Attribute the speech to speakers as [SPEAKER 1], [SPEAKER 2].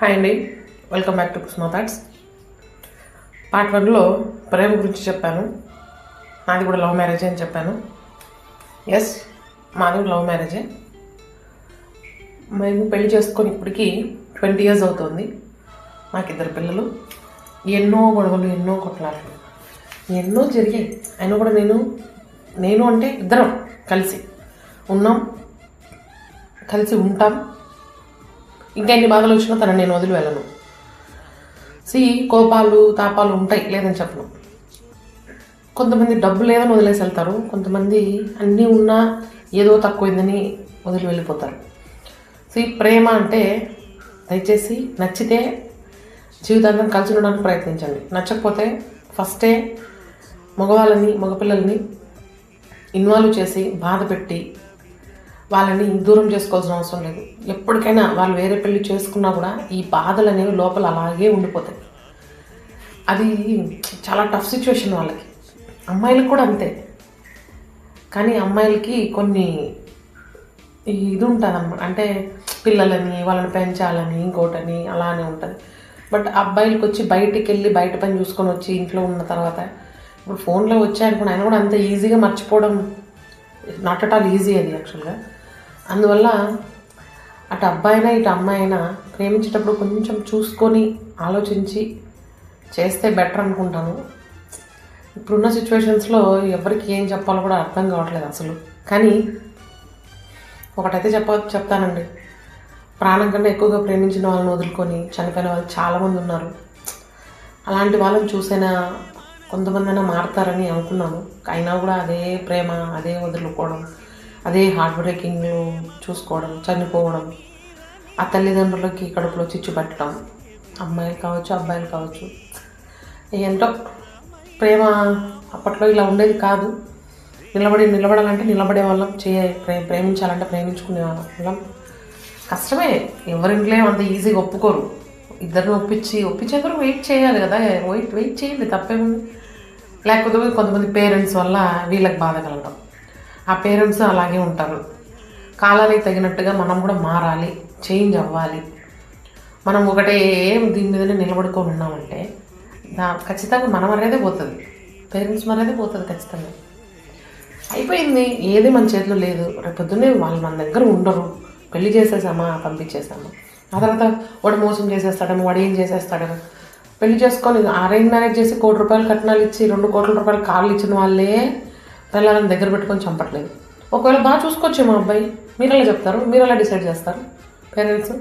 [SPEAKER 1] Hi అండి. Welcome back to కుస్మా thoughts part వన్లో ప్రేమ గురించి చెప్పాను. నాది కూడా లవ్ మ్యారేజ్ అని చెప్పాను. ఎస్ మాది కూడా లవ్ మ్యారేజే మేము పెళ్ళి చేసుకొని ఇప్పటికీ ట్వంటీ ఇయర్స్ అవుతుంది. మాకు ఇద్దరు పిల్లలు. ఎన్నో గొడవలు ఎన్నో కొట్లాటలు. ఎన్నో జరిగాయి. అయినా కూడా నేను నేను అంటే ఇద్దరం కలిసి ఉన్నాం. కలిసి ఉంటాం. ఇంకా ఎన్ని బాధలు వచ్చినా తన నేను వదిలి వెళ్ళను. సి కోపాలు తాపాలు ఉంటాయి లేదని చెప్పను. కొంతమంది డబ్బు లేదని వదిలేసి వెళ్తారు. కొంతమంది అన్నీ ఉన్నా ఏదో తక్కువైందని వదిలి వెళ్ళిపోతారు. సి ప్రేమ అంటే దయచేసి నచ్చితే జీవితాంతం కలిసి ఉండడానికి ప్రయత్నించండి. నచ్చకపోతే ఫస్టే మగవాళ్ళని మగపిల్లల్ని ఇన్వాల్వ్ చేసి బాధ పెట్టి వాళ్ళని దూరం చేసుకోవాల్సిన అవసరం లేదు. ఎప్పటికైనా వాళ్ళు వేరే పెళ్ళి చేసుకున్నా కూడా ఈ బాధలు అనేవి లోపల అలాగే ఉండిపోతాయి. అది చాలా టఫ్ సిచ్యువేషన్ వాళ్ళకి. అమ్మాయిలకు కూడా అంతే. కానీ అమ్మాయిలకి కొన్ని ఇది ఉంటుంది అన్నమాట అంటే పిల్లలని వాళ్ళని పెంచాలని ఇంకోటని అలానే ఉంటుంది. బట్ అబ్బాయిలకి వచ్చి బయటికి వెళ్ళి బయట పని చూసుకొని వచ్చి ఇంట్లో ఉన్న తర్వాత ఇప్పుడు ఫోన్లో వచ్చాయనుకుని ఆయన కూడా అంత ఈజీగా మర్చిపోవడం నాట్ అట్ ఆల్ ఈజీ అది యాక్చువల్గా అందువల్ల అటు అబ్బాయినా ఇటు అమ్మాయి అయినా ప్రేమించేటప్పుడు కొంచెం చూసుకొని ఆలోచించి చేస్తే బెటర్ అనుకుంటాను. ఇప్పుడున్న సిచ్యువేషన్స్లో ఎవరికి ఏం చెప్పాలో కూడా అర్థం కావట్లేదు అసలు. కానీ ఒకటైతే చెప్ప చెప్తానండి. ప్రాణం కన్నా ఎక్కువగా ప్రేమించిన వాళ్ళని వదులుకొని చనిపోయిన వాళ్ళు చాలామంది ఉన్నారు. అలాంటి వాళ్ళని చూసైనా కొంతమంది మారుతారని అనుకున్నాను. అయినా కూడా అదే ప్రేమ అదే వదులుకోవడం. అదే హార్ట్ బ్రేకింగ్లు చూసుకోవడం చనిపోవడం ఆ తల్లిదండ్రులకి కడుపులో చిచ్చు పెట్టడం అమ్మాయిలు కావచ్చు అబ్బాయిలు కావచ్చు. ఏంటో ప్రేమ అప్పట్లో ఇలా ఉండేది కాదు. నిలబడి నిలబడాలంటే నిలబడే వాళ్ళం చేయ ప్రే ప్రేమించాలంటే ప్రేమించుకునే వాళ్ళం. కష్టమే. ఎవరింట్లో అంత ఈజీగా ఒప్పుకోరు. ఇద్దరిని ఒప్పించి ఒప్పించేందుకు వెయిట్ చేయాలి కదా. వెయిట్ వెయిట్ చేయండి తప్పేముంది. లేకపోతే కొంతమంది పేరెంట్స్ వల్ల వీళ్ళకి బాధ కలగడం. ఆ పేరెంట్స్ అలాగే ఉంటారు. కాలానికి తగినట్టుగా మనం కూడా మారాలి చేంజ్ అవ్వాలి. మనం ఒకటే దీని మీదనే నిలబడుకొని ఉన్నామంటే దా- ఖచ్చితంగా మనం అనేది పోతుంది. పేరెంట్స్ అనేది పోతుంది ఖచ్చితంగా. అయిపోయింది. ఏది మన చేతిలో లేదు. రేపు పొద్దున్నే వాళ్ళు మన దగ్గర ఉండరు. పెళ్ళి చేసేసామా? పంపించేసామా? ఆ తర్వాత వాడు మోసం చేసేస్తాడేమో వాడు ఏం చేసేస్తాడేమో. పెళ్ళి చేసుకొని అరేంజ్ మ్యారేజ్ చేసి కోటి రూపాయలు కట్నాలు ఇచ్చి రెండు కోట్ల రూపాయలు కార్లు ఇచ్చిన వాళ్ళే తెల్లాలని దగ్గర పెట్టుకొని చంపట్లేదు. ఒకవేళ బాగా చూసుకోవచ్చేమో అబ్బాయి. మీరు ఎలా చెప్తారు? మీరు ఎలా డిసైడ్ చేస్తారు? పేరెంట్స్?